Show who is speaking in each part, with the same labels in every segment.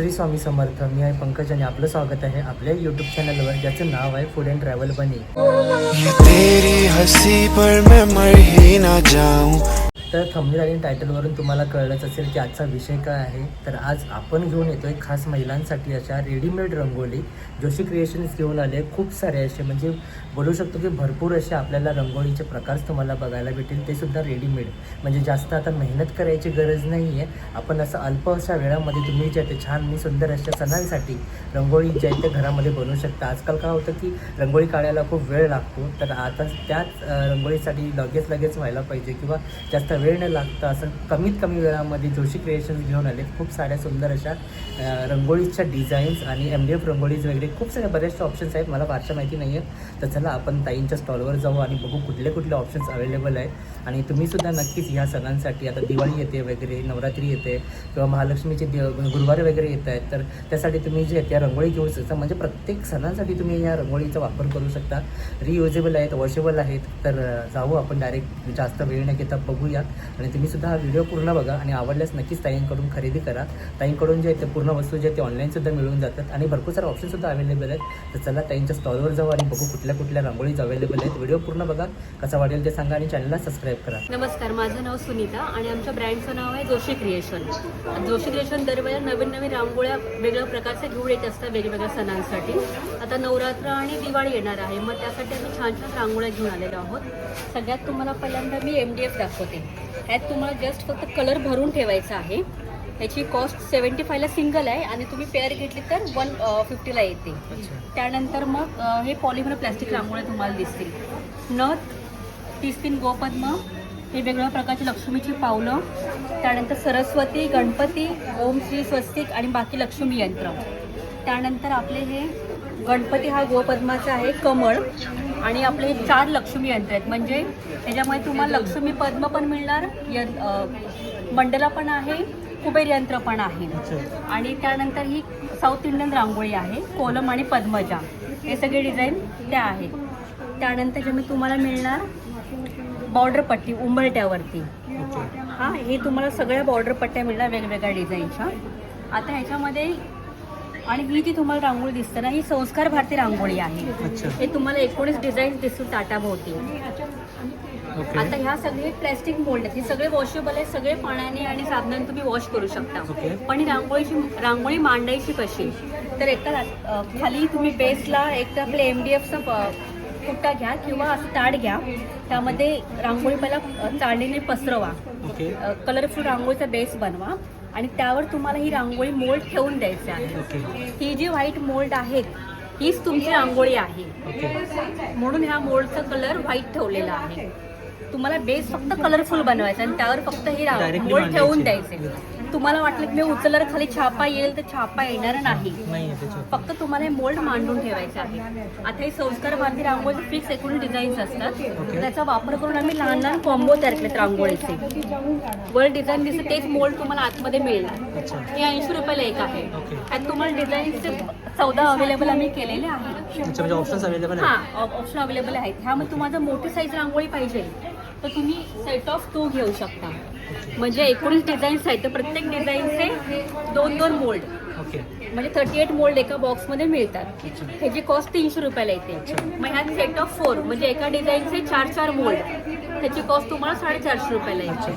Speaker 1: श्री स्वामी समर्थ. मी आहे पंकज आणि आपलं स्वागत आहे आपल्या यूट्यूब चॅनलवर ज्याचं नाव आहे फूड अँड ट्रॅव्हल बनी
Speaker 2: तेरी हसी पर मैं मर ही ना जाऊं.
Speaker 1: तर थंबनेल आणि टायटलवरून तुम्हाला कळलंच असेल की आजचा विषय काय आहे. तर आज आपण घेऊन येतोय खास महिलांसाठी अशा रेडीमेड रंगोली जोशी क्रिएशन्स घेऊन आले खूप सारे असे म्हणजे बोलू शकतो की भरपूर असे आपल्याला रंगोळीचे प्रकार तुम्हाला बघायला भेटेल. ते सुद्धा रेडीमेड म्हणजे जास्त आता मेहनत करायची गरज नाही आहे आपण असं अल्प अशा वेळामध्ये तुम्ही जे ते छान आणि सुंदर अशा सणांसाठी रंगोळी ज्या आहे ते घरामध्ये बनवू शकता. आजकाल काय होतं की रंगोळी काढायला खूप वेळ लागतो. तर आता त्याच रंगोळीसाठी लगेच लगेच व्हायला पाहिजे किंवा जास्त वेळ न लागता. असं कमीत कमी वेळामध्ये जोशी क्रिएशन्स घेऊन आले. खूप साऱ्या सुंदर अशा रंगोळीच्या डिझाईन्स आणि एम डी एफ रंगोळीज वगैरे. खूप साऱ्या बऱ्याचशा ऑप्शन्स आहेत. मला फारशा माहिती नाही आहे तर चला आपण ताईंच्या स्टॉलवर जाऊ आणि बघू कुठले कुठले ऑप्शन्स अवेलेबल आहेत. आणि तुम्हीसुद्धा नक्कीच ह्या सणांसाठी आता दिवाळी येते वगैरे नवरात्री येते किंवा महालक्ष्मीचे दिव गुरुवार वगैरे येत आहेत तर त्यासाठी तुम्ही जे त्या रंगोळी घेऊ शकता. म्हणजे प्रत्येक सणांसाठी तुम्ही या रंगोळीचा वापर करू शकता. रियुजेबल आहेत वॉशेबल आहेत. तर जाऊ आपण डायरेक्ट जास्त वेळ न घेता बघूया. आणि तुम्ही सुद्धा हा व्हिडिओ पूर्ण बघा आणि आवडल्यास नक्कीच ताईंकडून खरेदी करा. ताईंकडून जे आहे ते पूर्ण वस्तू जे आहे ते ऑनलाईनसुद्धा मिळून जातात आणि भरपूर सारे ऑप्शनसुद्धा अवेलेबल आहेत. तर चला ताईंच्या स्टॉलवर जाऊ आणि बघू कुठल्या कुठल्या रांगोळीज अवेलेबल आहेत. व्हिडिओ पूर्ण बघा. कसा वाटेल ते सांगा आणि चॅनलला सबस्क्राईब करा.
Speaker 3: नमस्कार माझं नाव सुनीता आणि आमच्या ब्रँडचं नाव आहे जोशी क्रिएशन जोशी क्रिएशन दरवेळेला नवीन नवीन रांगोळ्या वेगळ्या प्रकारचे घेऊन येत असतात वेगवेगळ्या सणांसाठी. आता नवरात्र आणि दिवाळी येणार आहे. मग त्यासाठी आम्ही छान छान रांगोळ्या घेऊन आलेलो आहोत. सगळ्यात तुम्हाला पहिल्यांदा मी एम डी एफ दाखवते. ह्यात तुम्हाला जस्ट फक्त कलर भरून ठेवायचा आहे. याची कॉस्ट सेवन्टी फायला सिंगल आहे आणि तुम्ही पेअर घेतली तर वन फिफ्टीला येते. त्यानंतर मग हे पॉलिमर प्लॅस्टिक रांगोळ्या तुम्हाला दिसतील. नथ तीस तीन गोपद्म हे वेगवेगळ्या प्रकारची लक्ष्मीची पावलं त्यानंतर सरस्वती गणपती ओम श्री स्वस्तिक आणि बाकी लक्ष्मी यंत्र. त्यानंतर आपले हे गणपती हा गोपद्माचा आहे कमळ. आणि आपले हे चार लक्ष्मी यंत्र आहेत म्हणजे त्याच्यामध्ये तुम्हाला लक्ष्मी पद्म पण मिळणार यं मंडला पण आहे कुबेर यंत्र पण आहे. आणि त्यानंतर ही साऊथ इंडियन रांगोळी आहे कोलम आणि पद्मजा. हे सगळे डिझाईन त्या आहेत. त्यानंतर जे मी तुम्हाला मिळणार बॉर्डर पट्टी उंबरट्यावरती हां हे तुम्हाला सगळ्या बॉर्डर पट्ट्या मिळणार वेगवेगळ्या डिझाईनच्या. आता ह्याच्यामध्ये आणि ही जी तुम्हाला रांगोळी दिसते ना ही संस्कार भारती रांगोळी आहे. हे तुम्हाला एकोणीस डिझाईन दिसतील ताटाभोवती आता ह्या सगळे प्लॅस्टिक मोल्ड आहेत. हे सगळे वॉशेबल आहेत सगळे पाण्याने आणि साबणाने तुम्ही वॉश करू शकता. पण ही रांगोळीची रांगोळी मांडायची कशी? तर एका अ, खाली तुम्ही बेसला एक तर आपले एम डी एफचा कुट्टा घ्या किंवा असं ताट घ्या. त्यामध्ये रांगोळी पहिला चाळणीने पसरवा. कलरफुल रांगोळीचा बेस बनवा. आणि त्यावर तुम्हाला ही रांगोळी मोल्ड ठेवून द्यायची आहे. ही जी व्हाईट मोल्ड आहेत हीच तुमची रांगोळी आहे. म्हणून ह्या मोल्डचा कलर व्हाईट ठेवलेला आहे. तुम्हाला बेस फक्त कलरफुल बनवायचा आणि त्यावर फक्त हे मोल्ड ठेवून. द्यायचे. तुम्हाला वाटलं की मी उचलल्यावर खाली छापा येईल तर छापा येणार नाही. फक्त तुम्हाला हे मोल्ड मांडून ठेवायचे आहे. आता हे संस्कार भारती रांगोळीचे फिक्स एकूण डिझाईन्स असतात. त्याचा वापर करून आम्ही लहान लहान कॉम्बो तयार केलेत रांगोळीचे. वर डिझाईन दिसते तेच मोल्ड तुम्हाला आतमध्ये मिळणार हे ऐंशी रुपयाला एक आहे. आणि तुम्हाला डिझाईनचे चौदा अवेलेबल आम्ही केलेले आहेत.
Speaker 1: ऑप्शन्स अवेलेबल
Speaker 3: हा ऑप्शन अवेलेबल आहेत. ह्यामध्ये तुम्हाला मोठी साईज रांगोळी पाहिजे. तर तुम्ही सेट ऑफ टू घेऊ शकता. म्हणजे एकोणीस डिझाईन्स आहेत. तर प्रत्येक डिझाईनचे दोन दोन मोल्ड
Speaker 1: ओके
Speaker 3: म्हणजे थर्टी एट मोल्ड एका बॉक्समध्ये मिळतात. ह्याची कॉस्ट तीनशे रुपयाला येते. मग ह्यात सेट ऑफ फोर म्हणजे एका डिझाईनचे चार चार मोल्ड ह्याची कॉस्ट तुम्हाला साडेचारशे रुपयाला येते?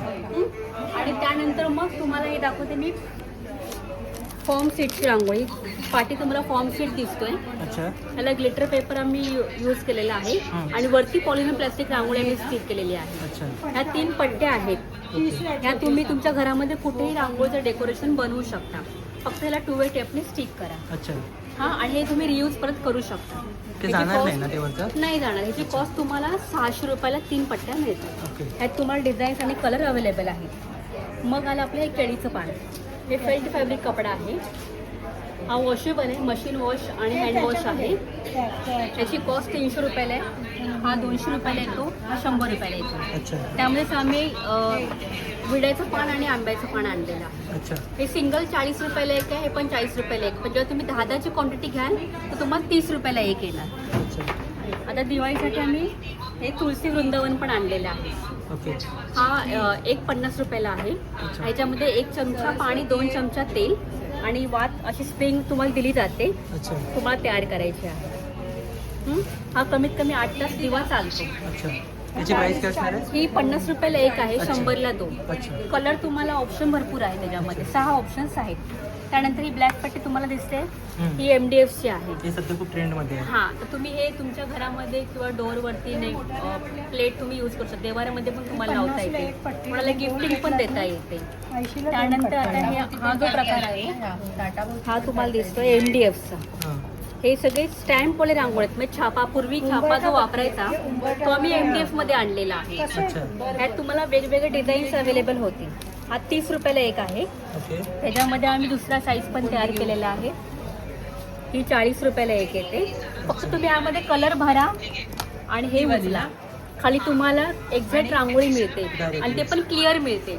Speaker 3: आणि त्यानंतर मग तुम्हाला हे दाखवते मी. फॉर्म सीटची रांगोळी. पाठी तुम्हाला फॉर्म सीट दिसतोय. ह्याला ग्लिटर पेपर आम्ही यूज केलेला आहे. आणि वरती पॉलिमर प्लास्टिक रांगोळी आम्ही स्टिक केलेली आहे. ह्या तीन पट्ट्या आहेत. ह्या तुम्ही तुमच्या घरामध्ये कुठेही रांगोळीचं डेकोरेशन बनवू शकता. फक्त ह्याला टू वे टेपने स्टिक करा.
Speaker 1: अच्छा.
Speaker 3: हा आणि हे तुम्ही रियूज परत करू शकता.
Speaker 1: ते
Speaker 3: ह्याची
Speaker 1: जाणार नाही
Speaker 3: cost-
Speaker 1: ना ते वरचं
Speaker 3: नाही जाणार. ह्याची कॉस्ट तुम्हाला सहाशे रुपयाला तीन पट्ट्या मिळतात.
Speaker 1: ओके.
Speaker 3: ह्यात तुम्हाला डिझाईन्स आणि कलर अवेलेबल आहेत. मग आलं आपलं हे केळीचं पान. हे फेल्ट फॅब्रिक कपडा आहे. हा वॉशेबल आहे मशीन वॉश आणि हँड वॉश आहे. त्याची कॉस्ट तीनशे रुपयाला आहे. हा दोनशे रुपयाला येतो हा शंभर रुपयाला येतो.
Speaker 1: अच्छा.
Speaker 3: त्यामध्येच आम्ही विड्याचं पान आणि आंब्याचं पान आणलेलं. आहे
Speaker 1: अच्छा.
Speaker 3: हे सिंगल चाळीस रुपयाला एक आहे हे पण चाळीस रुपयाला एक. पण जेव्हा तुम्ही दहा दहाची क्वांटिटी घ्याल तर तुम्हाला तीस रुपयाला एक येणार.
Speaker 1: अच्छा.
Speaker 3: आता दिवाळीसाठी आम्ही हे तुळशी वृंदावन पण आणलेलं आहे.
Speaker 1: ओके.
Speaker 3: हा एक पन्नास रुपयाला आहे. ह्याच्यामध्ये एक चमचा पाणी दोन चमचा तेल. आणि वात अशी स्प्रिंग तुम्हाला दिली जाते.
Speaker 1: अच्छा.
Speaker 3: तुम्हाला तयार करायची आहे. हं? हा कमीत कमी आठ तास दिवा चालतो.
Speaker 1: अच्छा. त्याची प्राइस काय असणार आहे?
Speaker 3: ही पन्नास रुपयाला एक आहे
Speaker 1: अच्छा.
Speaker 3: शंभरला दोन.
Speaker 1: अच्छा.
Speaker 3: कलर तुम्हाला ऑप्शन भरपूर आहे त्याच्यामध्ये. सहा ऑप्शन्स आहेत. त्यानंतर ही ब्लॅक पट्टी तुम्हाला दिसते. ही एम डी एफची आहे.
Speaker 1: हे सध्या खूप ट्रेंडमध्ये आहे.
Speaker 3: हां तर तुम्ही हे तुमच्या घरामध्ये किंवा डोअरवरती ने प्लेट तुम्ही यूज करू शकता. देवाऱ्यामध्ये पण तुम्हाला लावता येते. कोणाला गिफ्टिंग पण देता येते. त्यानंतर आता हे हा जो प्रकार आहे हा तुम्हाला दिसतोय एम डी एफचा
Speaker 1: हां.
Speaker 3: हे सगळे स्टॅम्प वाले रांगोळी आहेत. म्हणजे छापा पूर्वी छापा जो वापरायचा तो आम्ही एम डी एफमध्ये आणलेला आहे.
Speaker 1: अच्छा.
Speaker 3: ह्यात तुम्हाला वेगवेगळे डिझाईन्स अवेलेबल होतील. हा तीस रुपयाला एक आहे. त्याच्यामध्ये आम्ही दुसरा साईज पण तयार केलेला आहे. ही चाळीस रुपयाला एक येते. फक्त तुम्ही यामध्ये कलर भरा आणि हे उजला खाली तुम्हाला एक्झॅक्ट रांगोळी मिळते आणि ते पण क्लिअर मिळते.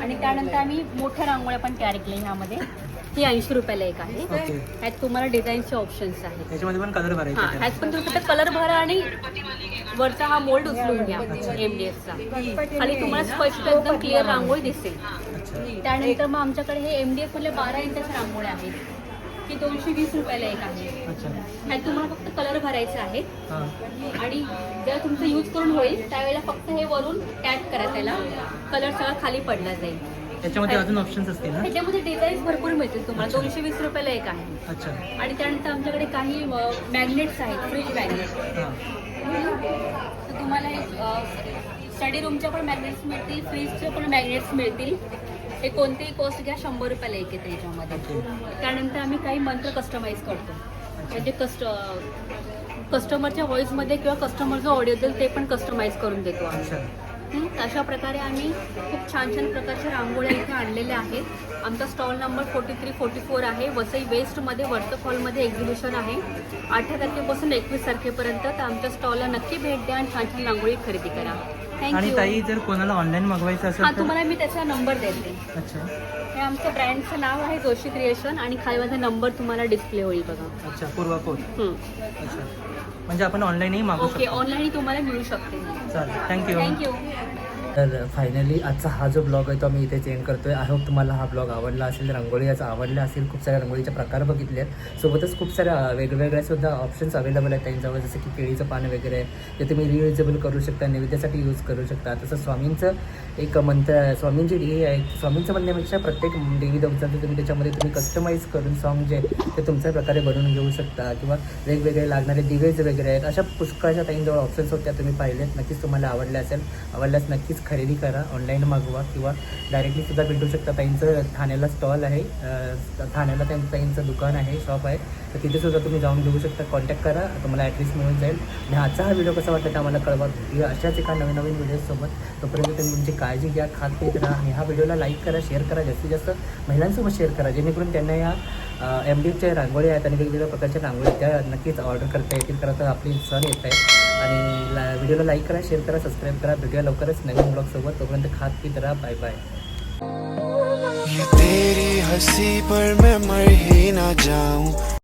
Speaker 3: आणि त्यानंतर आम्ही मोठ्या रांगोळ्या पण तयार केल्या ह्यामध्ये. ही ऐंशी रुपयाला एक आहे.
Speaker 1: ओके.
Speaker 3: ह्यात तुम्हाला डिझाईनचे ऑप्शन्स आहेत.
Speaker 1: त्याच्यामध्ये पण कलर
Speaker 3: हा ह्यात पण तुम्ही फक्त कलर भरा आणि वरचा हा मोल्ड उचलून घ्या एम डी एफचा खाली तुम्हाला स्पष्ट एकदम क्लिअर रांगोळी दिसेल. त्यानंतर मग आमच्याकडे हे एम डी एफ मधले बारा इंचाच्या रांगोळ्या आहेत. ही दोनशे वीस रुपयाला एक आहे. ह्यात तुम्हाला फक्त कलर भरायचे आहेत.
Speaker 1: हां.
Speaker 3: आणि जेव्हा तुमचं यूज करून होईल त्यावेळेला फक्त हे वरून टॅप करा त्याला. कलर सगळा खाली पडला जाईल.
Speaker 1: त्याच्यामध्ये अजून ऑप्शन्स असतील ना?
Speaker 3: ह्याच्यामध्ये डिझाईन्स भरपूर मिळतील तुम्हाला. दोनशे वीस रुपयाला एक आहे.
Speaker 1: अच्छा.
Speaker 3: आणि त्यानंतर आमच्याकडे काही मॅग्नेट्स आहेत फ्रीज मॅग्नेट
Speaker 1: हां.
Speaker 3: तर तुम्हाला हे स्टडी रूमच्या पण मॅग्नेट्स मिळतील फ्रीजचे पण मॅग्नेट्स मिळतील. हे कोणतेही कॉस्ट घ्या शंभर रुपयाला एक येते याच्यामध्ये.
Speaker 1: ओके.
Speaker 3: त्यानंतर आम्ही काही मंत्र कस्टमाइज करतो. म्हणजे कस्ट कस्टमरच्या व्हॉईसमध्ये किंवा कस्टमर जो ऑडिओ देईल ते पण कस्टमाइज करून देतो आम्ही.
Speaker 1: अच्छा.
Speaker 3: अशा प्रकारे आम्ही खूप छान छान प्रकारच्या रांगोळ्या इथे आणलेल्या आहेत. आमचा stall number forty three forty four आहे. वसई वेस्टमध्ये वर्तक हॉलमध्ये एक्झिबिशन आहे. अठरा तारखेपासून एकवीस तारखेपर्यंत तर आमच्या स्टॉलला नक्की भेट द्या आणि छान छान रांगोळी खरेदी करा.
Speaker 1: आणि
Speaker 3: थँक्यू
Speaker 1: ताई जर कोणाला ऑनलाईन मागवायचं
Speaker 3: हां
Speaker 1: असेल तर?
Speaker 3: तुम्हाला मी त्याचा नंबर देते.
Speaker 1: अच्छा.
Speaker 3: हे आमचं ब्रँडचं नाव आहे जोशी क्रिएशन आणि खाली माझा नंबर तुम्हाला डिस्प्ले होईल बघा.
Speaker 1: अच्छा पूर्वा कोट
Speaker 3: हं.
Speaker 1: अच्छा. म्हणजे आपण ऑनलाईनही मागवू
Speaker 3: ओके
Speaker 1: शकतो.
Speaker 3: ऑनलाईन तुम्हाला मिळू शकते.
Speaker 1: चालेल. थँक्यू
Speaker 3: थँक्यू
Speaker 1: तर फायनली आजचा हा जो ब्लॉग आहे तो आम्ही इथे चेंज करतोय. आय होप तुम्हाला हा ब्लॉग आवडला असेल रंगोळी याचा आवडला असेल खूप साऱ्या रंगोळीचे प्रकार बघितले आहेत. सोबतच खूप साऱ्या वेगवेगळ्या सुद्धा ऑप्शन्स अवेलेबल आहेत त्यांच्यावर जसं की केळीचं पान वगैरे आहे ते तुम्ही रियुजेबल करू शकता नैवेद्यासाठी यूज करू शकता. तसं स्वामींचं एक मंत्र स्वामींची हे आहे. स्वामींचं म्हणण्यापेक्षा प्रत्येक देवी देवतांचं तुम्ही त्याच्यामध्ये तुम्ही कस्टमाइज करून सॉन्ग जे ते तुमच्या प्रकारे बनवून घेऊ शकता. किंवा वेगवेगळे लागणारे दिवेज वगैरे आहेत अशा पुष्कळच्या ताईंजवळ ऑप्शन्स होत्या तुम्ही पाहिलेत. नक्कीच तुम्हाला आवडल्या असेल. आवडल्यास नक्कीच खरेदी करा ऑनलाईन मागवा किंवा डायरेक्टली सुद्धा भेटू शकता. ताईंचं ठाण्याला स्टॉल आहे ठाण्याला त्यांचं ताईंचं दुकान आहे शॉप आहे. तर तिथे सुद्धा तुम्ही जाऊन घेऊ शकता. कॉन्टॅक्ट करा तुम्हाला ॲड्रेस मिळून जाईल. आणि आजचा हा व्हिडिओ कसा वाटला ते आम्हाला कळवा. की अशाच एका नवीन नवीन व्हिडिओसोबत तोपर्यंत तुम्ही तुमची काळजी घ्या खात पीत राहा आणि हा व्हिडिओला लाईक करा शेअर करा जास्तीत जास्त महिलांसोबत शेअर करा. जेणेकरून त्यांना या एम डीच्या रांगोळी आहेत आणि वेगवेगळ्या प्रकारच्या रांगोळी त्या नक्कीच ऑर्डर करता येतील. खरं तर आपली सण येत आहेत. आणि ला व्हिडिओला लाईक करा शेअर करा सबस्क्राईब करा. भेटूया लवकरच नवीन ब्लॉगसोबत तोपर्यंत खात पीत राहा बाय बाय
Speaker 2: ये तेरी हंसी पर मैं मर ही ना जाऊं।